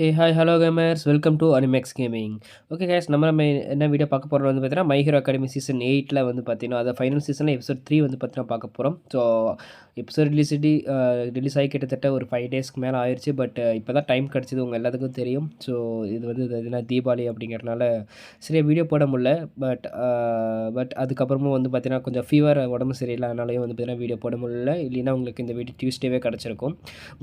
Hey hi hello gamers welcome to Animax gaming okay guys நம்ம நம்ம என்ன video பார்க்க போகிறோம் வந்து பார்த்தீங்கன்னா மைஹீரோ அகாடமி சீசன் எயிட்டில் வந்து பார்த்தீங்கன்னா அதை ஃபைனல் சீசனில் எபிசோட் த்ரீ வந்து பார்த்தீங்கன்னா பார்க்க போகிறோம் ஸோ எபிசோட் ரிலீஸ் ரிலீஸ் ஆகி கிட்டத்தட்ட ஒரு ஃபைவ் டேஸ்க்கு மேலே ஆயிடுச்சு பட் இப்போ தான் டைம் கிடச்சிது உங்கள் எல்லாத்துக்கும் தெரியும். ஸோ இது வந்து எதுனா தீபாவளி அப்படிங்கிறனால சரியாக வீடியோ போட முடில பட் பட் அதுக்கப்புறமும் வந்து பார்த்தீங்கன்னா கொஞ்சம் ஃபீவர் உடம்பு சரியில்லை. அதனாலையும் வந்து பார்த்தீங்கன்னா வீடியோ போட முடியல. இல்லைன்னா உங்களுக்கு இந்த வீடியோ டியூஸ்டேவே கிடச்சிருக்கும்.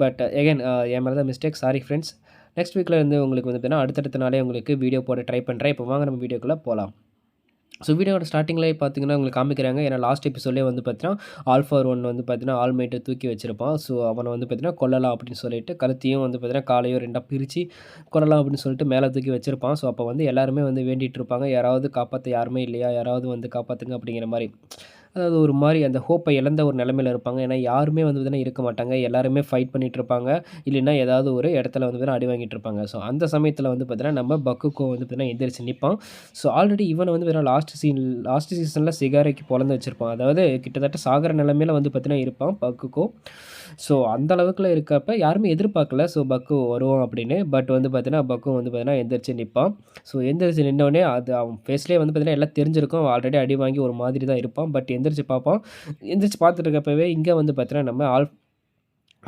பட் எகைன் என் மேலே தான் மிஸ்டேக் சாரி ஃப்ரெண்ட்ஸ் நெக்ஸ்ட் வீக்கில் இருந்து உங்களுக்கு வந்து பார்த்தீங்கன்னா அடுத்தடுத்த நாளே உங்களுக்கு வீடியோ போட ட்ரை பண்ணுறேன் இப்போ வாங்க நம்ம வீடியோக்குள்ளே போகலாம் ஸோ வீடியோட ஸ்டார்டிங்லேயே பார்த்தீங்கன்னா உங்களுக்கு காமிக்கிறாங்க. ஏன்னா லாஸ்ட் எபிசோட்லேயே வந்து பார்த்தீங்கன்னா ஆல்ஃபார் ஒன் வந்து பார்த்தீங்கன்னா ஆல்மேட்டை தூக்கி வச்சிருப்பான். ஸோ அவனை வந்து பார்த்தீங்கன்னா கொல்லலாம் அப்படின்னு சொல்லிட்டு கருத்தையும் வந்து பார்த்தீங்கன்னா காலையும் ரெண்டாக பிரித்து கொல்லலாம் அப்படின்னு சொல்லிட்டு மேலே தூக்கி வச்சிருப்பான். ஸோ அப்போ வந்து எல்லாருமே வந்து வேண்டிகிட்டு இருப்பாங்க. யாராவது காப்பாற்ற யாருமே இல்லையா? யாராவது வந்து காப்பாற்றுங்க அப்படிங்கிற மாதிரி. அதாவது ஒரு மாதிரி அந்த ஹோப்பை இழந்த ஒரு நிலமையில் இருப்பாங்க. ஏன்னா யாருமே வந்து பார்த்தீங்கன்னா இருக்க மாட்டாங்க. எல்லாருமே ஃபைட் பண்ணிகிட்டு இருப்பாங்க. இல்லைன்னா ஏதாவது ஒரு இடத்துல வந்து பார்த்தீங்கன்னா அடி வாங்கிட்டு இருப்பாங்க. ஸோ அந்த சமயத்தில் வந்து பார்த்தீங்கன்னா நம்ம பக்குக்கோ வந்து பார்த்தீங்கன்னா எந்திரிச்சு நிற்பான் ஸோ ஆல்ரெடி இவனை வந்து பார்த்தீங்கன்னா லாஸ்ட் சீன் லாஸ்ட் சீசனில் சிகாரைக்கு பிறந்து வச்சுருப்பான். அதாவது கிட்டத்தட்ட சாகர நிலமையில் வந்து பார்த்தீங்கன்னா இருப்பான் பக்குக்கோ. ஸோ அந்த அளவுக்குள்ள இருக்கப்ப யாருமே எதிர்பார்க்கல. ஸோ பக்கு வருவோம் அப்படின்னு. பட் வந்து பார்த்தீங்கன்னா பக்கு வந்து பார்த்தீங்கன்னா எந்திரிச்சு நிற்பான் ஸோ எந்திரிச்சு நின்னோடனே அது அவன் ஃபேஸ்லேயே வந்து பார்த்தீங்கன்னா எல்லாம் தெரிஞ்சிருக்கும். ஆல்ரெடி அடி வாங்கி ஒரு மாதிரி தான் இருப்பான். பட் எந்திரிச்சு பார்ப்பான். எந்திரிச்சு பார்த்துட்டு இருக்கப்பவே இங்கே வந்து பார்த்தீங்கன்னா நம்ம ஆல்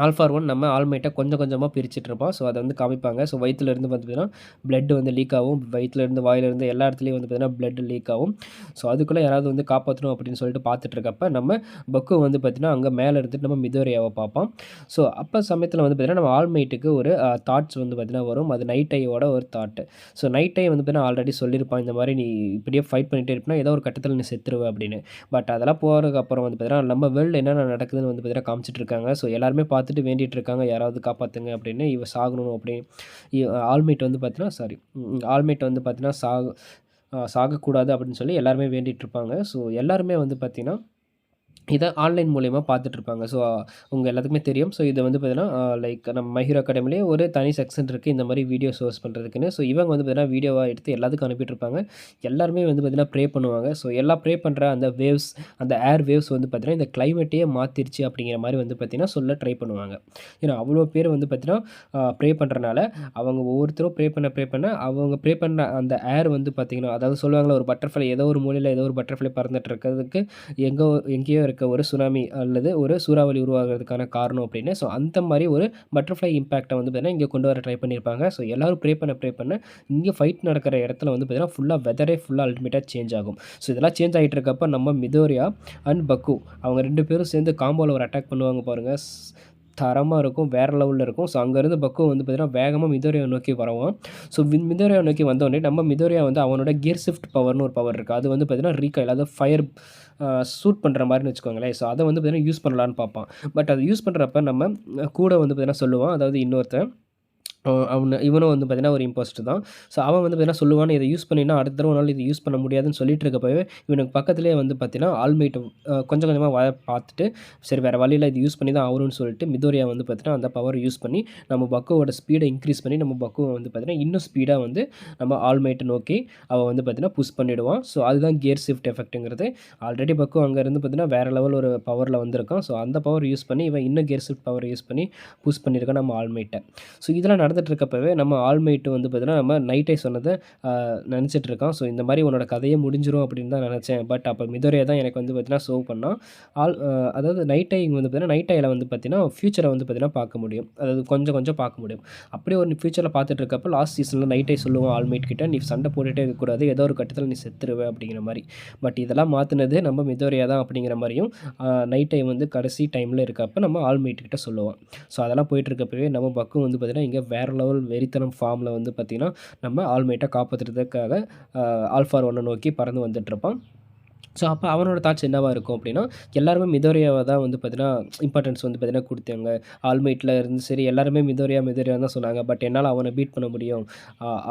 ஆல்ஃபார் ஒன் நம்ம ஆல்மைட்டாக கொஞ்சம் கொஞ்சமாக பிரிச்சுட்டு இருப்போம் ஸோ அதை வந்து காமிப்பாங்க. ஸோ வயிற்றுலேருந்து பார்த்தீங்கன்னா பிளட் வந்து லீக் ஆகும். வயிற்றுலேருந்து வாயிலேருந்து எல்லா இடத்துலையும் வந்து பார்த்தீங்கன்னா பிளட் லீக் ஆகும். ஸோ அதுக்குள்ளே யாராவது வந்து காப்பாற்றணும் அப்படின்னு சொல்லிட்டு பார்த்துட்ருக்கப்ப நம்ம பக்கு வந்து பார்த்திங்கன்னா அங்கே மேலே இருந்துட்டு நம்ம மிதோரியாவை பார்ப்போம். ஸோ அப்போ சமயத்தில் வந்து பார்த்திங்கன்னா நம்ம ஆல்மைட்டுக்கு ஒரு தாட்ஸ் வந்து பார்த்திங்கன்னா வரும். அது நைட் ஐயோட ஒரு தாட்டு ஸோ நைட் ஐ வந்து பார்த்திங்கன்னா ஆல்ரெடி சொல்லியிருப்பான். இந்த மாதிரி நீ இப்படியே ஃபைட் பண்ணிகிட்டே இருப்பினா ஏதோ ஒரு கட்டத்தில் நீ செத்துருவ அப்படின்னு. பட் அதெல்லாம் போகிறதுக்கு அப்புறம் வந்து பார்த்திங்கன்னா நம்ம வேர்ல்டு என்னென்ன நடக்குதுன்னு வந்து பார்த்திங்கன்னா காமிச்சிட்டு இருக்காங்க ஸோ எல்லாருமே பார்த்து பார்த்துட்டு வேண்டிகிட்டு இருக்காங்க யாராவது காப்பாற்றுங்க அப்படின்னு இவ சாகணும் அப்படின்னு. ஆல்மேட் வந்து பார்த்தீங்கன்னா சாரி ஆல்மேட் வந்து பார்த்தீங்கன்னா சாக சாகக்கூடாது அப்படின்னு சொல்லி எல்லாருமே வேண்டிகிட்டு இருப்பாங்க ஸோ எல்லாருமே வந்து பார்த்திங்கன்னா இதை ஆன்லைன் மூலயமா பார்த்துட்ருப்பாங்க. ஸோ உங்கள் எல்லாத்துக்குமே தெரியும். ஸோ இதை வந்து பார்த்தீங்கன்னா லைக் நம்ம மஹீரோ அகாடமிலே ஒரு தனி செக்ஷன் இருக்குது இந்த மாதிரி வீடியோ சோர்ஸ் பண்ணுறதுக்குன்னு ஸோ இவங்க வந்து பார்த்தீங்கன்னா வீடியோவாக எடுத்து எல்லாத்துக்கும் அனுப்பிட்டுருப்பாங்க எல்லாருமே வந்து பார்த்திங்கன்னா ப்ரே பண்ணுவாங்க. ஸோ எல்லாம் ப்ரே பண்ணுற அந்த வேவ்ஸ் அந்த ஏர் வேவ்ஸ் வந்து பார்த்திங்கன்னா இந்த கிளைமேட்டையே மாற்றிருச்சு அப்படிங்கிற மாதிரி வந்து பார்த்திங்கன்னா சொல்ல ட்ரை பண்ணுவாங்க. ஏன்னா அவ்வளோ பேர் வந்து பார்த்திங்கன்னா ப்ரே பண்ணுறனால அவங்க ஒவ்வொருத்தரும் ப்ரே பண்ண ப்ரே பண்ண அவங்க ப்ரே பண்ண அந்த ஏர் வந்து பார்த்திங்கன்னா அதாவது சொல்லுவாங்களா ஒரு பட்டர்ஃப்ளை ஏதோ ஒரு மூலையில் ஏதோ ஒரு பட்டர்ஃப்ளை பறந்துட்டு இருக்கிறதுக்கு எங்கே எங்கேயோ இருக்க இருக்க ஒரு சுனாமி அல்லது ஒரு சூறாவளி உருவாகிறதுக்கான காரணம் அப்படின்னு. ஸோ அந்த மாதிரி ஒரு பட்டர்ஃப்ளை இம்பாக்டை வந்து பார்த்தீங்கன்னா இங்கே கொண்டு வர ட்ரை பண்ணியிருப்பாங்க ஸோ எல்லோரும் ப்ரே பண்ண ப்ரே பண்ண இங்கே ஃபைட் நடக்கிற இடத்துல வந்து பார்த்தீங்கன்னா ஃபுல்லாக வெதரே ஃபுல்லாக அல்டிமேட்டாக சேஞ்ச் ஆகும். ஸோ இதெல்லாம் சேஞ்ச் ஆகிட்டு இருக்கப்போ நம்ம மிதோரியா அண்ட் பக்கு அவங்க ரெண்டு பேரும் சேர்ந்து காம்போவில் ஒரு அட்டாக் பண்ணுவாங்க பாருங்கள் தரமாக இருக்கும் வேறு லெவலில் இருக்கும். ஸோ அங்கேருந்து பக்கம் வந்து பார்த்திங்கன்னா வேகமாக மிதோரியா நோக்கி வரவும் ஸோ மிதோரியா நோக்கி வந்தோடனே நம்ம மிதோரியா வந்து அவனோட கியர் ஷிஃப்ட் பவர்னு ஒரு பவர் இருக்குது அது வந்து பார்த்திங்கன்னா ரீகாயில் அதாவது ஃபயர் சூட் பண்ணுற மாதிரின்னு வச்சுக்கோங்களேன். ஸோ அதை வந்து பார்த்திங்கன்னா யூஸ் பண்ணலான்னு பார்ப்பான். பட் அதை யூஸ் பண்ணுறப்ப நம்ம கூட வந்து பார்த்திங்கன்னா சொல்லுவான். அதாவது இன்னொருத்தன் அவனை இவனும் வந்து பார்த்திங்கன்னா ஒரு இம்போஸ்ட் தான். ஸோ அவன் வந்து பார்த்தீங்கன்னா சொல்லுவான் இதை யூஸ் பண்ணினா அடுத்த தடவை நாள் இதை யூஸ் பண்ண முடியாதுன்னு சொல்லிட்டு இருக்கப்பவே இவனுக்கு பக்கத்துலேயே வந்து பார்த்திங்கன்னா ஆல்மேட் கொஞ்சம் கொஞ்சமாக வர பார்த்துட்டு சரி வேறு வழியில் இது யூஸ் பண்ணி தான் ஆகணும்னு சொல்லிட்டு மிதோரியா வந்து பார்த்தீங்கன்னா அந்த பவர் யூஸ் பண்ணி நம்ம பக்கோட ஸ்பீடை இன்க்ரீஸ் பண்ணி நம்ம பக்குவை வந்து பார்த்தீங்கன்னா இன்னும் ஸ்பீடாக வந்து நம்ம ஆல்மேட்டை நோக்கி அவன் வந்து பார்த்தீங்கன்னா புஷ் பண்ணிவிடுவான் ஸோ அதுதான் கியர் ஷிஃப்ட் எஃபெக்ட்டுங்கிறது ஆல்ரெடி பக்கு அங்கேருந்து பார்த்தீங்கன்னா வேறு லெவல் ஒரு பவரில் வந்திருக்கான். ஸோ அந்த பவர் யூஸ் பண்ணி இவன் இன்னும் கியர் ஷிஃப்ட் பவர் யூஸ் பண்ணி புஷ் பண்ணியிருக்கான் நம்ம ஆல்மேட்டை ஸோ இதெல்லாம் நடந்துட்டு இருக்கப்பவே நம்ம ஆல்மைட்டு வந்து பார்த்தீங்கன்னா நம்ம நைட்டை சொன்னதை நினச்சிட்டு இருக்கான் ஸோ இந்த மாதிரி உன்னோட கதையே முடிஞ்சிடும் அப்படின்னு தான் நினச்சேன். பட் அப்போ மிதோரியா தான் எனக்கு வந்து பார்த்தீங்கன்னா சோவ் பண்ணால் ஆல் அதாவது நைட் ஐ வந்து பார்த்தீங்கன்னா நைட் ஐயில் வந்து பார்த்தீங்கன்னா ஃப்யூச்சரை வந்து பார்த்தீங்கன்னா பார்க்க முடியும். அதாவது கொஞ்சம் கொஞ்சம் பார்க்க முடியும். அப்படியே ஒரு ஃப்யூச்சரில் பார்த்துட்டு இருக்கப்போ லாஸ்ட் சீசனில் நைட்டை சொல்லுவோம் ஆல்மைட் கிட்ட நீ சண்டை போட்டுகிட்டே இருக்கக்கூடாது. ஏதோ ஒரு கட்டத்தில் நீ செத்துருவே அப்படிங்கிற மாதிரி. பட் இதெல்லாம் மாற்றினது நம்ம மிதோரியா தான் அப்படிங்கிற மாதிரியும் நைட் டைம் வந்து கடைசி டைமில் இருக்கப்போ நம்ம ஆல்மைட் கிட்ட சொல்லுவோம் ஸோ அதெல்லாம் போயிட்டு இருக்கப்பவே நம்ம பக்கம் வந்து பார்த்திங்கன்னா இங்கே வேறு லெவல் வெறித்தனம் ஃபார்மில் வந்து பார்த்திங்கன்னா நம்ம ஆல்மேட்டாக காப்பாற்றுறதுக்காக ஆல்ஃபார் ஒன்றை நோக்கி பறந்து வந்துட்டுருப்பான் ஸோ அப்போ அவனோட தாட்ஸ் என்னவாக இருக்கும் அப்படின்னா எல்லாருமே மிதோரியாவை தான் வந்து பார்த்தீங்கன்னா இம்பார்ட்டன்ஸ் வந்து பார்த்தீங்கன்னா கொடுத்தாங்க. ஆல்மைட்டில் இருந்து சரி எல்லாருமே மிதோரியா மிதோரியா தான் சொன்னாங்க. பட் என்னால் அவனை பீட் பண்ண முடியும்.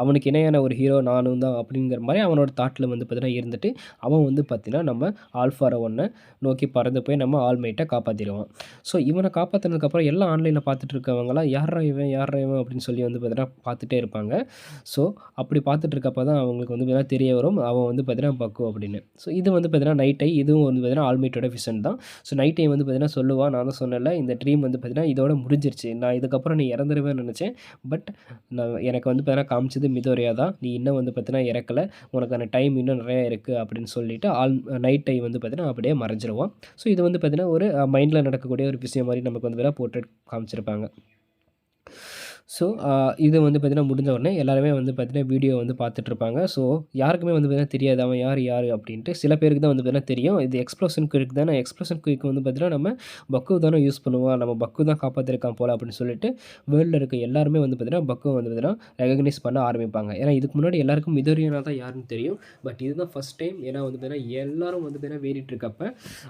அவனுக்கு இணையான ஒரு ஹீரோ நானும் தான் அப்படிங்கிற மாதிரி அவனோட தாட்டில் வந்து பார்த்தீங்கன்னா இருந்துட்டு அவன் வந்து பார்த்தீங்கன்னா நம்ம ஆல்ஃபாரை ஒன்றை நோக்கி பறந்து போய் நம்ம ஆல்மைட்டை காப்பாற்றிடுவான் ஸோ இவனை காப்பாற்றினதுக்கப்புறம் எல்லாம் ஆன்லைனில் பார்த்துட்டு இருக்கவங்களாம் யாரா இவன்? யாரா இவன்? அப்படின்னு சொல்லி வந்து பார்த்தீங்கன்னா பார்த்துட்டே இருப்பாங்க. ஸோ அப்படி பார்த்துட்டு இருக்கப்போ தான் அவங்களுக்கு வந்து தெரிய வரும். அவன் வந்து பார்த்தீங்கன்னா பக்கு அப்படின்னு. ஸோ இது வந்து பார்த்தீங்கன்னா நைட் ஐ இதுவும் வந்து பார்த்தீங்கன்னா ஆல்மைட்டோட விஷன் தான். ஸோ நைட் டைம் வந்து பார்த்தீங்கன்னா சொல்லுவா நான் தான் சொன்னேன்ல இந்த ட்ரீம் வந்து பார்த்தீங்கன்னா இதோட முடிஞ்சிருச்சு. நான் இதுக்கப்புறம் நீ இறந்துருவேன்னு நினச்சேன். பட் நான் எனக்கு வந்து பார்த்தீங்கன்னா காமிச்சது மிதோரியா தான். நீ இன்னும் வந்து பார்த்தீங்கன்னா இறக்கலை. உனக்கான டைம் இன்னும் நிறையா இருக்குது அப்படின்னு சொல்லிட்டு ஆல் நைட் டைம் வந்து பார்த்தீங்கன்னா அப்படியே மறைஞ்சிருவான் ஸோ இது வந்து பார்த்தீங்கன்னா ஒரு மைண்டில் நடக்கக்கூடிய ஒரு விஷயம் மாதிரி நமக்கு வந்து பார்த்தீங்கன்னா போர்ட்ரேட் காமிச்சிருப்பாங்க. ஸோ இது வந்து பார்த்திங்கன்னா முடிஞ்ச உடனே எல்லாருமே வந்து பார்த்திங்கன்னா வீடியோ வந்து பார்த்துட்ருப்பாங்க ஸோ யாருக்குமே வந்து பார்த்திங்கன்னா தெரியாது அவன் யார் யார் அப்படின்ட்டு சில பேருக்கு தான் வந்து பார்த்திங்கன்னா தெரியும் இது எக்ஸ்ப்ளோஷன் குயிக் தானே எக்ஸ்ப்ளோஷன் குயிக் வந்து பார்த்திங்கன்னா நம்ம பக்கு தானே யூஸ் பண்ணுவோம் நம்ம பக்கு தான் காப்பாற்றிருக்கான் போல் அப்படின்னு சொல்லிட்டு வேர்ல்டில் இருக்க எல்லாருமே வந்து பார்த்திங்கன்னா பக்கு வந்து பார்த்திங்கன்னா ரெகக்னைஸ் பண்ண ஆரம்பிப்பாங்க ஏன்னா இதுக்கு முன்னாடி எல்லாருக்கும் மிதோரியனா தான் யாருன்னு தெரியும் பட் இதுதான் ஃபஸ்ட் டைம் ஏன்னா வந்து பார்த்திங்கன்னா எல்லாரும் வந்து பார்த்திங்கன்னா வேறிட்டு இருக்கப்ப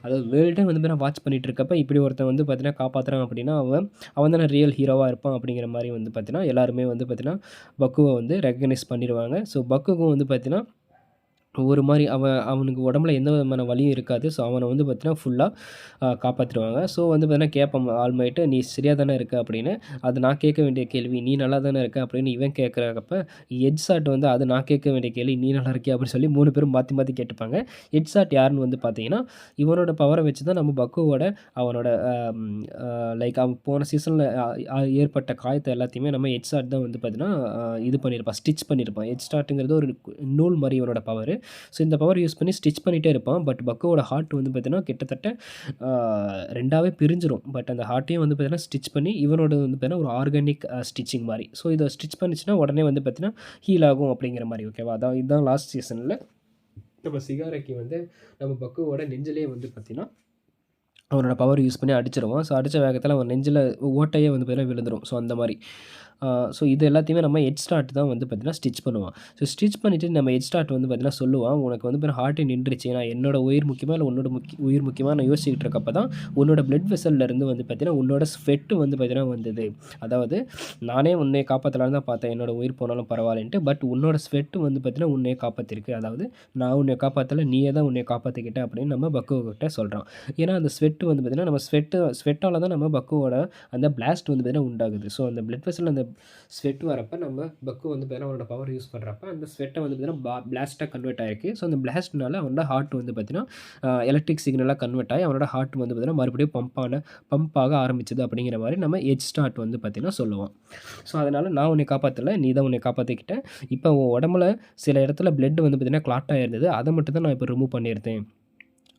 அதாவது வேர்ல்டே வந்து பார்த்திங்கன்னா வாட்ச் பண்ணிட்டு இருக்கப்ப இப்படி ஒருத்தன் வந்து பார்த்திங்கன்னா காப்பாற்றுறான் அப்படின்னா அவன் அவன் தானே ரியல் ஹீரோவாக இருப்பான் அப்படிங்கிற மாதிரி வந்து பார்த்தீங்கன்னா எல்லாருமே வந்து பார்த்தீங்கன்னா பக்குவை வந்து ரெக்கக்னைஸ் பண்ணிடுவாங்க. ஸோ பக்குக்கும் வந்து பார்த்தீங்கன்னா ஒரு மாதிரி அவன் அவனுக்கு உடம்புல எந்த விதமான வலியும் இருக்காது. ஸோ அவனை வந்து பார்த்தீங்கன்னா ஃபுல்லாக காப்பாற்றிடுவாங்க ஸோ வந்து பார்த்தீங்கன்னா கேட்பான் ஆல்மைட்டு நீ சரியாக தானே இருக்க? அப்படின்னு. அது நான் கேட்க வேண்டிய கேள்வி. நீ நல்லா தானே இருக்க? அப்படின்னு இவன் கேட்குறப்ப ஹெட் ஷாட் வந்து அது நான் கேட்க வேண்டிய கேள்வி. நீ நல்லா இருக்கியா? அப்படின்னு சொல்லி மூணு பேரும் மாற்றி மாற்றி கேட்டுப்பாங்க. எட் ஷாட் யாருன்னு வந்து பார்த்தீங்கன்னா இவனோட பவரை வச்சு தான் நம்ம பக்குவோட அவனோட லைக் அவன் போன சீசனில் ஏற்பட்ட காயத்தை எல்லாத்தையுமே நம்ம எட் ஷாட் தான் வந்து பார்த்தீங்கன்னா இது பண்ணியிருப்பான் ஸ்டிச் பண்ணியிருப்பான் ஹெட் ஸ்டார்ட்டுங்கிறது ஒரு நூல் மாதிரி இவனோட பவர் ஸோ இந்த பவர் யூஸ் பண்ணி ஸ்டிச் பண்ணிகிட்டே இருப்பான். பட் பக்கோட ஹார்ட் வந்து பார்த்தீங்கன்னா கிட்டத்தட்ட ரெண்டாவே பிரிஞ்சிரும். பட் அந்த ஹார்ட்டையும் வந்து பார்த்தீங்கன்னா ஸ்டிச் பண்ணி இவனோட வந்து பார்த்தீங்கன்னா ஒரு ஆர்கானிக் ஸ்டிச்சிங் மாதிரி. ஸோ இதை ஸ்டிச் பண்ணிச்சுன்னா உடனே வந்து பார்த்தீங்கன்னா ஹீல் ஆகும் அப்படிங்கிற மாதிரி ஓகேவா அதான் இதுதான் லாஸ்ட் சீசனில் நம்ம சிகாரைக்கு வந்து நம்ம பக்குவோட நெஞ்சிலே வந்து பார்த்திங்கன்னா அவனோட பவர் யூஸ் பண்ணி அடிச்சிருவான். ஸோ அடித்த வேகத்தில் அவன் நெஞ்சில் ஓட்டையே வந்து பார்த்தீங்கன்னா விழுந்துடும் ஸோ அந்த மாதிரி. ஸோ இது எல்லாத்தையுமே நம்ம ஹெட் ஸ்டார்ட் தான் வந்து பார்த்திங்கன்னா ஸ்டிச் பண்ணுவான் ஸோ ஸ்டிச் பண்ணிவிட்டு நம்ம ஹெட் ஸ்டார்ட் வந்து பார்த்திங்கன்னா சொல்லுவான் உனக்கு வந்து பிற ஹார்ட்டே நின்றுச்சு. நான் என்னோட உயிர் முக்கியமாக இல்லை உன்னோட முக்கிய உயிர் முக்கியமாக நான் யோசிச்சுக்கிட்டு இருக்கப்போ தான் உன்னோட பிளட் வெசல்லேருந்து வந்து பார்த்திங்கன்னா உன்னோட ஸ்வெட்டு வந்து பார்த்திங்கன்னா வந்தது. அதாவது நானே உன்னை காப்பாற்றலான்னு தான் பார்த்தேன். என்னோட உயிர் போனாலும் பரவாயில்லன்ட்டு. பட் உன்னோட ஸ்வெட்டு வந்து பார்த்திங்கன்னா உன்னை காப்பாற்றிருக்கு அதாவது நான் உன்னை காப்பாற்றலை நீயே தான் உன்னை காப்பாற்றிக்கிட்டேன் அப்படின்னு நம்ம பக்குவக்கிட்ட சொல்கிறோம் ஏன்னா அந்த ஸ்வெட்டு வந்து பார்த்திங்கன்னா நம்ம ஸ்வெட்டு ஸ்வெட்டால் தான் நம்ம பக்குவோட அந்த பிளாஸ்ட் வந்து பார்த்திங்கன்னா உண்டாகுது. ஸோ அந்த பிளட் வெசல் அந்த ஸ்வெட் வரப்போ நம்ம பக்கு வந்து பார்த்தீங்கன்னா அவனோட பவர் யூஸ் பண்ணுறப்ப அந்த ஸ்வெட்டை வந்து பார்த்தீங்கன்னா பிளாஸ்ட்டாக கன்வெர்ட் ஆகிருக்கு ஸோ அந்த பிளாஸ்ட்னால அவனோட ஹார்ட் வந்து பார்த்தீங்கன்னா எலக்ட்ரிக் சிக்னலாக கன்வெர்ட் ஆகி அவனோட ஹார்ட் வந்து பார்த்திங்கன்னா மறுபடியும் பம்பான பம்ப் ஆக ஆரம்பிச்சது அப்படிங்கிற மாதிரி நம்ம எஜ் ஸ்டார்ட் வந்து பார்த்திங்கன்னா சொல்லுவோம். ஸோ அதனால் நான் உன்னை காப்பாற்றலை நீ தான் உன்னை காப்பாற்றிக்கிட்டேன் இப்போ உன் உடம்புல சில இடத்துல பிளட் வந்து பார்த்தீங்கன்னா கிளாட்டாக இருந்தது அதை மட்டும் தான் நான் இப்போ ரிமூவ் பண்ணியிருந்தேன்.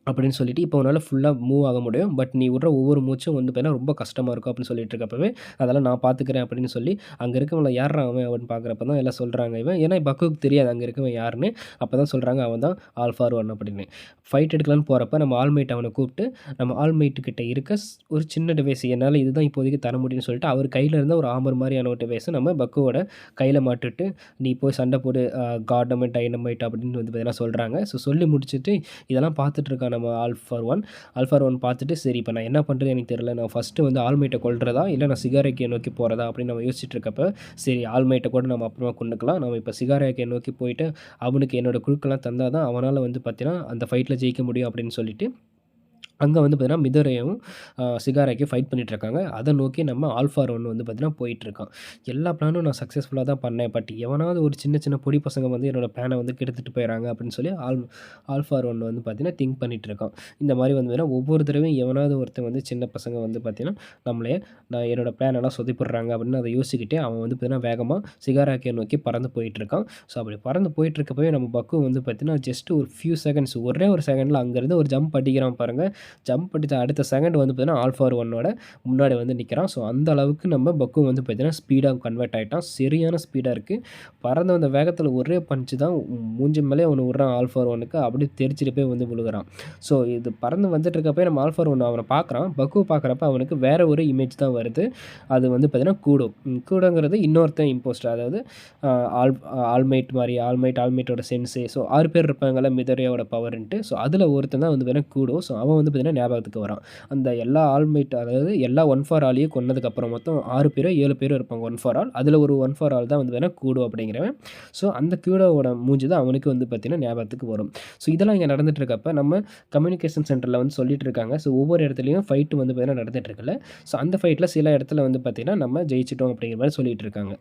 அப்படின்னு சொல்லிட்டு இப்போ உன்னால் ஃபுல்லாக மூவ் ஆக முடியும். பட் நீ விட்ற ஒவ்வொரு மூச்சும் வந்து பார்த்தீங்கன்னா ரொம்ப கஷ்டமாக இருக்கும் அப்படின்னு சொல்லிட்டு இருக்கப்பவே அதெல்லாம் நான் பார்த்துக்கிறேன் அப்படின்னு சொல்லி அங்கே இருக்கவங்கள யார் அவன் அப்படின்னு பார்க்குறப்ப தான் எல்லாம் சொல்கிறாங்க இவன். ஏன்னா பக்குக்கு தெரியாது அங்கே இருக்கவன் யாருன்னு. அப்போ தான் சொல்கிறாங்க அவன் தான் ஆல்ஃபார் ஒன் அப்படின்னு. ஃபைட் எடுக்கலான்னு போகிறப்ப நம்ம ஆல்மைட் அவனை கூப்பிட்டு நம்ம ஆல்மைட்டுக்கிட்ட இருக்க ஒரு சின்ன டிவைஸ் என்னால் இதுதான் இப்போதைக்கு தர முடியும்னு சொல்லிட்டு அவர் கையில் இருந்த ஒரு ஆமர் மாதிரியான ஒரு டிவைஸை நம்ம பக்குவோட கையில் மாட்டுட்டு நீ போய் சண்டை போடு கார்டமைட் டைனமைட் அப்படின்னு வந்து பார்த்தீங்கன்னா சொல்கிறாங்க ஸோ சொல்லி முடிச்சுட்டு இதெல்லாம் பார்த்துட்டு இருக்கான் நம்ம ஆல்ஃபார் ஒன். ஆல்ஃபார் ஒன் பார்த்துட்டு சரி இப்போ நான் என்ன பண்ணுறது எனக்கு தெரியல. நான் ஃபஸ்ட்டு வந்து ஆல்மைட்டை கொள்றதா இல்லை நான் சிகாரேக்கை நோக்கி போகிறதா அப்படின்னு நம்ம யோசிச்சுட்டு இருக்கப்ப சரி ஆல்மைட்டை கூட நம்ம அப்புறமா கொண்டுக்கலாம். நம்ம இப்போ சிகாரைக்கை நோக்கி போயிட்டு அவனுக்கு என்னோடய குழுக்கெல்லாம் தந்தால் தான் அவனால் வந்து பார்த்தீங்கன்னா அந்த ஃபைட்டில் ஜெயிக்க முடியும் அப்படின்னு சொல்லிட்டு அங்கே வந்து பார்த்திங்கன்னா மிதரையும் சிகாராக்கி ஃபைட் பண்ணிகிட்ருக்காங்க அதை நோக்கி நம்ம ஆல்ஃபார் ஒன்று வந்து பார்த்திங்கன்னா போயிட்டுருக்கான். எல்லா பிளானும் நான் சக்ஸஸ்ஃபுல்லாக தான் பண்ணேன். பட் எவனாவது ஒரு சின்ன சின்ன பொடி பசங்க வந்து என்னோடய பிளானை வந்து கெடுத்துட்டு போயிடறாங்க அப்படின்னு சொல்லி ஆல் ஆல்ஃபார் ஒன்று வந்து பார்த்திங்கன்னா திங்க் பண்ணிகிட்ருக்கான் இந்த மாதிரி வந்து பார்த்தீங்கன்னா ஒவ்வொரு தடவையும் எவனாவது ஒருத்தன் வந்து சின்ன பசங்க வந்து பார்த்திங்கன்னா நம்மளே நான் என்னோடய பிளானெல்லாம் சொதிப்பிட்றாங்க அப்படின்னு அதை யோசிக்கிட்டே அவன் வந்து பார்த்திங்கன்னா வேகமாக சிகாராக்கியை நோக்கி பறந்து போயிட்டுருக்கான். ஸோ அப்படி பறந்து போயிட்டுருக்கப்பவே நம்ம பக்கு வந்து பார்த்திங்கன்னா ஜஸ்ட் ஒரு ஃபியூ செகண்ட்ஸ் ஒரே ஒரு செகண்டில் அங்கேருந்து ஒரு ஜம்ப் அடிக்கிறான் பாருங்கள் ஜம்ப் அடித்த அடுத்த செகண்ட் வந்து பார்த்தீங்கன்னா ஆல்ஃபார் ஒன்னோட முன்னாடி வந்து நிற்கிறான் ஸோ அந்த அளவுக்கு நம்ம பக்கு வந்து பார்த்தீங்கன்னா ஸ்பீடாக கன்வெர்ட் ஆகிட்டான் சரியான ஸ்பீடாக இருக்குது பறந்து வந்த வேகத்தில் ஒரே பஞ்சு தான் மூஞ்சி மேலே ஒன்று விட்றான் ஆல்ஃபார் ஒனுக்கு அப்படியே தெரிச்சிட்டு போய் வந்து விழுகிறான். ஸோ இது பறந்து வந்துட்டு இருக்கப்போ நம்ம ஆல்ஃபார் ஒன்று அவனை பார்க்குறான் பக்கு பார்க்குறப்ப அவனுக்கு வேறு ஒரு இமேஜ் தான் வருது. அது வந்து பார்த்திங்கன்னா கூடோ. கூடோங்கிறது இன்னொருத்தன் இம்போஸ்ட் அதாவது ஆல் ஆல்மைட் மாதிரி ஆல்மைட் ஆல்மைட்டோட சென்ஸு ஸோ ஆறு பேர் இருப்பாங்கள்ல மிதரையோட பவர்ன்ட்டு ஸோ அதில் ஒருத்தன் தான் வந்து பார்த்தீங்கன்னா கூடோ. ஸோ அவன் வந்து பார்த்திங்கன்னா ஞாபகத்துக்கு வரும்? அந்த எல்லா ஆல்மைட் அதாவது எல்லா ஒன் ஃபார் ஆலையும் கொன்னதுக்கப்புறம் மொத்தம் ஆறு பேரோ ஏழு பேரும் இருப்பாங்க ஒன் ஃபார் ஆல் அதில் ஒரு ஒன் ஃபார் ஆல் தான் வந்து வேணால் கூடோ அப்படிங்கிறவன். ஸோ அந்த கூடோவோட மூஞ்சி தான் அவனுக்கு வந்து பார்த்திங்கன்னா ஞாபகத்துக்கு வரும். ஸோ இதெல்லாம் இங்கே நடந்துட்டு இருக்கப்ப நம்ம கம்யூனிகேஷன் சென்டரில் வந்து சொல்லிட்டு இருக்காங்க ஸோ ஒவ்வொரு இடத்துலையும் ஃபைட்டு வந்து பார்த்திங்கன்னா நடந்துட்டு இருக்குல்ல ஸோ அந்த ஃபைட்டில் சில இடத்துல வந்து பார்த்திங்கன்னா நம்ம ஜெயிச்சிட்டோம் அப்படிங்கிற மாதிரி சொல்லிட்டு இருக்காங்க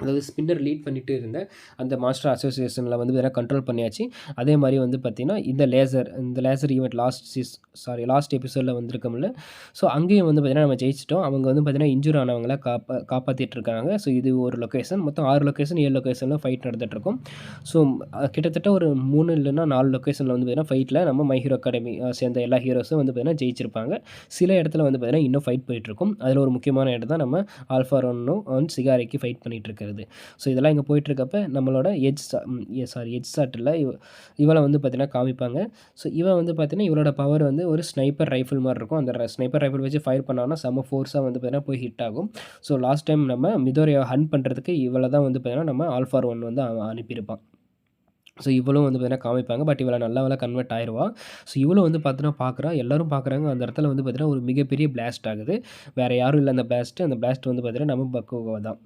அதாவது ஸ்பின்னர் லீட் பண்ணிட்டு இருந்த அந்த மாஸ்டர் அசோசியேஷனில் வந்து வேறு கண்ட்ரோல் பண்ணியாச்சு. அதே மாதிரி வந்து பார்த்திங்கன்னா இந்த லேசர் இந்த laser event last cheese sorry last எபிசோடில் வந்திருக்கோம்ல. ஸோ அங்கேயும் வந்து பார்த்திங்கன்னா நம்ம ஜெயிச்சிட்டோம். அவங்க வந்து பார்த்திங்கன்னா இன்ஜூர் ஆனவங்கள காப்பா காப்பாற்றிட்டு இருக்காங்க. ஸோ இது ஒரு லொக்கேஷன் மொத்தம் ஆறு லொக்கேஷன் ஏழு லொக்கேஷனில் ஃபைட் நடந்துகிட்ருக்கும் ஸோ கிட்டத்தட்ட ஒரு மூணு இல்லைன்னா நாலு லொக்கேஷனில் வந்து பார்த்திங்கன்னா ஃபைட்டில் நம்ம மை ஹீரோ அகாடமி சேர்ந்த எல்லா ஹீரோஸும் வந்து பார்த்திங்கன்னா ஜெயிச்சிருப்பாங்க. சில இடத்துல வந்து பார்த்திங்கன்னா இன்னும் ஃபைட் போயிட்டுருக்கும் அதில் ஒரு முக்கியமான இடம் தான் நம்ம ஆல்ஃபா ஒன்னும் சிகாரிக்கு ஃபைட் பண்ணிகிட்டு இருக்கிறது ஸோ இதெல்லாம் இங்கே போயிட்டுருக்கப்ப நம்மளோட எஜ் சாரி எஜ் சாட்டில் இவ இவளை வந்து பார்த்திங்கன்னா காமிப்பாங்க. ஸோ இவன் வந்து பார்த்திங்கன்னா இவளோட பவர் வந்து ஒரு ஸ்னைப்பர் ரைஃபிள் மாதிரி இருக்கும். அந்த ஸ்னைப்பர் ரைஃபிள் வச்சு ஃபயர் பண்ணாங்கன்னா செம்ம ஃபோர்ஸாக வந்து பார்த்திங்கன்னா போய் ஹிட் ஆகும். ஸோ லாஸ்ட் டைம் நம்ம மிதோரியை ஹன் பண்ணுறதுக்கு இவளை தான் வந்து பார்த்திங்கன்னா நம்ம ஆல்ஃபார் ஒன் வந்து அனுப்பியிருப்பான். ஸோ இவளும் வந்து பார்த்தீங்கன்னா காமிப்பாங்க. பட் இவளை நல்ல வேலை கன்வெர்ட் ஆயிடுவா ஸோ இவளும் வந்து பார்த்தீங்கன்னா பார்க்குறா. எல்லோரும் பார்க்குறாங்க. அந்த இடத்துல வந்து பார்த்தீங்கன்னா ஒரு மிகப்பெரிய பிளாஸ்ட் ஆகுது. வேறு யாரும் இல்லை அந்த பிளாஸ்ட்டு அந்த பிளாஸ்ட் வந்து பார்த்தீங்கன்னா நம்ம பக்குவா தான்.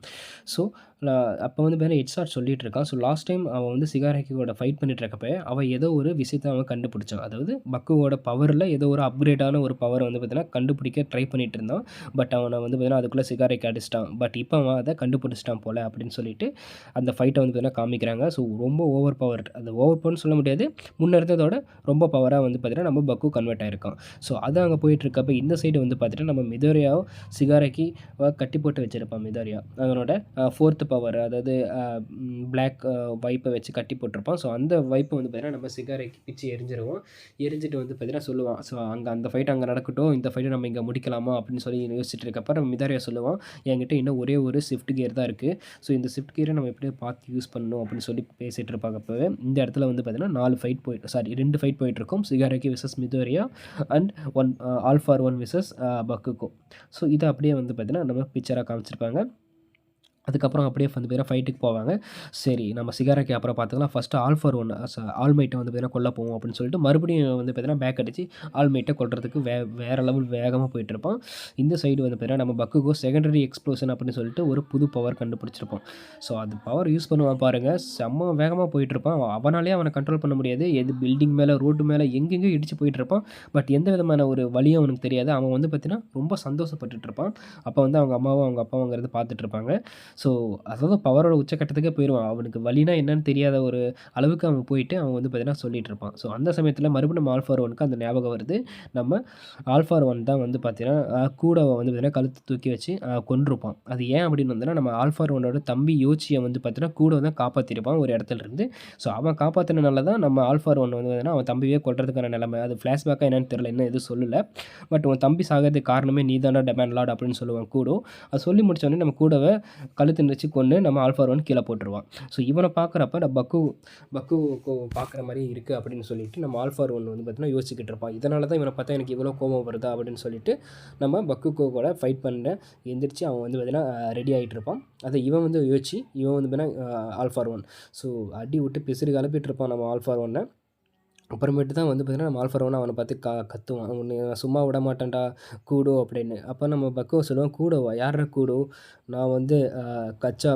ஸோ அப்போ வந்து பார்த்தீங்கன்னா ஹெட்ஷாட் சொல்லிட்டு இருக்கான் ஸோ லாஸ்ட் டைம் அவன் வந்து சிகாரக்கியோட ஃபைட் பண்ணிட்டு இருக்கப்ப அவன் ஏதோ ஒரு விஷயத்தை அவன் கண்டுபிடிச்சான். அதாவது பக்குவோட பவரில் ஏதோ ஒரு அப்கிரேடான ஒரு பவர் வந்து பார்த்தீங்கன்னா கண்டுபிடிக்க ட்ரை பண்ணிட்டு இருந்தான் பட் அவனை வந்து பார்த்தீங்கன்னா அதுக்குள்ளே சிகாரைக்கு அடிச்சிட்டான் பட் இப்போ அவன் அதை கண்டுபிடிச்சிட்டான் போல அப்படின்னு சொல்லிட்டு அந்த ஃபைட்டை வந்து பார்த்தீங்கன்னா காமிக்கிறாங்க. ஸோ ரொம்ப ஓவர் பவர் அந்த ஓவர் பவர்னு சொல்ல முடியாது. முன்னெடுத்ததோட ரொம்ப பவராக வந்து பார்த்தீங்கன்னா நம்ம பக்கு கன்வெர்ட் ஆயிருக்கான். ஸோ அது அங்கே போயிட்டுருக்கப்ப இந்த சைடு வந்து பார்த்துட்டு நம்ம மிதோரியாவும் சிகாரைக்கு கட்டி போட்டு வச்சிருப்பான் மிதோரியா. அவனோட ஃபோர்த்து பவர் அதாவது பிளாக் வைப்பை வச்சு கட்டி போட்டிருப்பான். ஸோ அந்த வைப்பை வந்து பார்த்திங்கன்னா நம்ம சிகாரை பிச்சு எரிஞ்சிருவோம். எரிஞ்சிட்டு வந்து பார்த்திங்கன்னா சொல்லுவான். ஸோ அங்கே அந்த ஃபைட் அங்கே நடக்கட்டும். இந்த ஃபைட்டை நம்ம இங்கே முடிக்கலாமா? அப்படின்னு சொல்லி யோசிச்சுட்டு இருக்கப்போ நம்ம மிதாரியா சொல்லுவான். என்கிட்ட இன்னும் ஒரே ஒரு ஷிஃப்ட் கியர் தான் இருக்குது ஸோ இந்த ஷிஃப்ட் கியரை நம்ம எப்படியே பார்த்து யூஸ் பண்ணணும். அப்படின்னு சொல்லி பேசிகிட்டு இருப்பாங்க அப்போவே. இந்த இடத்துல வந்து பார்த்திங்கன்னா நாலு ஃபைட் போயிட்டு சாரி ரெண்டு ஃபைட் போயிட்டுருக்கும் சிகாரைக்கு versus Midoriya and one all for one versus பக்குக்கும் so இதை அப்படியே வந்து பார்த்திங்கன்னா நம்ம பிக்சராக காமிச்சிருப்பாங்க. அதுக்கப்புறம் அப்படியே வந்து பார்த்தீங்கன்னா ஃபைட்டுக்கு போவாங்க. சரி நம்ம சிகாராக்கி அப்புறம் பார்த்துக்கலாம். ஃபஸ்ட்டு ஆல்ஃபர் ஒன்று ஆல்மைட்டை வந்து பார்த்தீங்கன்னா கொல்ல போவோம் அப்படின்னு சொல்லிட்டு மறுபடியும் வந்து பார்த்தீங்கன்னா பேக் அடித்து ஆல்மைட்டை கொள்றதுக்கு வே வேறு லெவல் வேகமாக போயிட்டுருப்போம் இந்த சைடு வந்து பார்த்தீங்கன்னா நம்ம பக்குகோ செகண்டரி எக்ஸ்ப்ளோஷன் அப்படின்னு சொல்லிட்டு ஒரு புது பவர் கண்டுபிடிச்சிருப்போம். ஸோ அது பவர் யூஸ் பண்ணுவான் பாருங்கள் செம்ம வேகமாக போயிட்டுருப்பான் அவனாலே அவனை கண்ட்ரோல் பண்ண முடியாது. எது பில்டிங் மேலே ரோட்டு மேலே எங்கெங்கே இடிச்சு போயிட்டுருப்பான் பட் எந்த விதமான ஒரு வழியும் அவனுக்கு தெரியாது. அவன் வந்து பார்த்தீங்கன்னா ரொம்ப சந்தோஷப்பட்டுருப்பான் அப்போ வந்து அவங்க அம்மாவும் அவங்க அப்பாவுங்கிறது பார்த்துட்டு இருப்பாங்க. ஸோ அதாவது பவரோட உச்சக்கட்டத்துக்கே போயிடுவான் அவனுக்கு வழினா என்னன்னு தெரியாத ஒரு அளவுக்கு அவன் போயிட்டு அவன் வந்து பார்த்தீங்கன்னா சொல்லிட்டு இருப்பான். ஸோ அந்த சமயத்தில் மறுபடியும் ஆல்ஃபார் ஒனுக்கு அந்த ஞாபகம் வருது. நம்ம ஆல்ஃபார் ஒன் தான் வந்து பார்த்தீங்கன்னா கூட வந்து பார்த்தீங்கன்னா கழுத்து தூக்கி வச்சு கொண்டிருப்பான் அது ஏன் அப்படின்னு வந்தோன்னா நம்ம ஆல்ஃபார் ஒன்னோட தம்பி யோச்சியை வந்து பார்த்தீங்கன்னா கூட வந்து காப்பாற்றிருப்பான் ஒரு இடத்துல இருந்து ஸோ அவன் காப்பாற்றினால தான் நம்ம ஆல்ஃபார் ஒன் வந்து பார்த்தீங்கன்னா அவன் தம்பியே கொள்றதுக்கான நிலைமை. அது ஃப்ளாஷ்பேக்காக என்னன்னு தெரியல என்ன எதுவும் சொல்லலை. பட் உன் தம்பி சாகிறதுக்கு காரணமே நீ தானே டெமேண்ட் லாட் அப்படின்னு சொல்லுவான் கூட. அது சொல்லி முடிச்சோடனே நம்ம கூடவே கழுத்து வச்சு கொண்டு நம்ம ஆல்ஃபார் ஒன் கீழே போட்டுருவான். ஸோ இவனை பார்க்குறப்ப நம்ம பக்கு பக்கு பார்க்குற மாதிரி இருக்குது அப்படின்னு சொல்லிட்டு நம்ம ஆல்ஃபார் ஒன் வந்து பார்த்தீங்கன்னா யோசிச்சுக்கிட்டு இருப்பான். இதனால தான் இவனை பார்த்தா எனக்கு இவ்வளோ கோபம் வருதா அப்படின்னு சொல்லிட்டு நம்ம பக்குக்கோ கூட ஃபைட் பண்ண எந்திரிச்சு அவன் வந்து பார்த்தீங்கன்னா ரெடி ஆகிட்டு இருப்பான். அதை இவன் வந்து யோசிச்சு இவன் வந்து பார்த்தீங்கன்னா ஆல்ஃபார் ஒன் ஸோ அடி விட்டு பிசிறு கலப்பிட்டு இருப்பான் நம்ம ஆல்ஃபார் ஒன்னை அப்புறமேட்டு தான் வந்து பார்த்திங்கன்னா நம்ம ஆல்ஃபரோன் அவனை பார்த்து கா கத்துவான். உன்னை நான் சும்மா விட மாட்டேன்டா கூடோ அப்படின்னு. அப்போ நம்ம பக்குவ சொல்லுவோம் கூடவா யார கூடோ? நான் வந்து கச்சா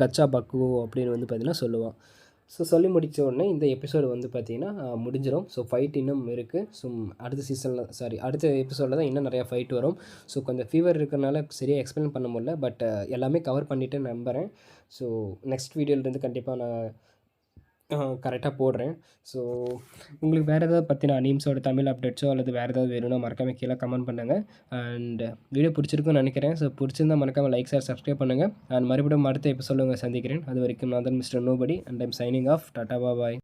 கச்சா பக்குவோ அப்படின்னு வந்து பார்த்திங்கன்னா சொல்லுவான். ஸோ சொல்லி முடித்த உடனே இந்த எபிசோடு வந்து பார்த்திங்கன்னா முடிஞ்சிடும் ஸோ ஃபைட் இன்னும் இருக்குது ஸோ அடுத்த சீசனில் சாரி அடுத்த எபிசோடில் தான் இன்னும் நிறையா ஃபைட் வரும். ஸோ கொஞ்சம் ஃபீவர் இருக்கிறனால சரியாக எக்ஸ்பிளைன் பண்ண முடியல பட் எல்லாமே கவர் பண்ணிவிட்டு நம்புகிறேன் ஸோ நெக்ஸ்ட் வீடியோலேருந்து கண்டிப்பாக நான் கரெக்டாக போடுறேன். ஸோ உங்களுக்கு வேறு ஏதாவது பற்றின அனிம்ஸோட தமிழ் அப்டேட்ஸோ அல்லது வேறு ஏதாவது வேணும்னா மறக்காமல் கீழே கமெண்ட் பண்ணுங்கள் அண்ட் வீடியோ பிடிச்சிருக்குன்னு நினைக்கிறேன். ஸோ பிடிச்சிருந்தால் மறக்காமல் லைக் சார் சப்ஸ்கிரைப் பண்ணுங்கள் அண்ட் மறுபடியும் அடுத்த எபிசோட உங்களை சந்திக்கிறேன். அது வரைக்கும் நான் தான் mister nobody and I'm signing off tata bye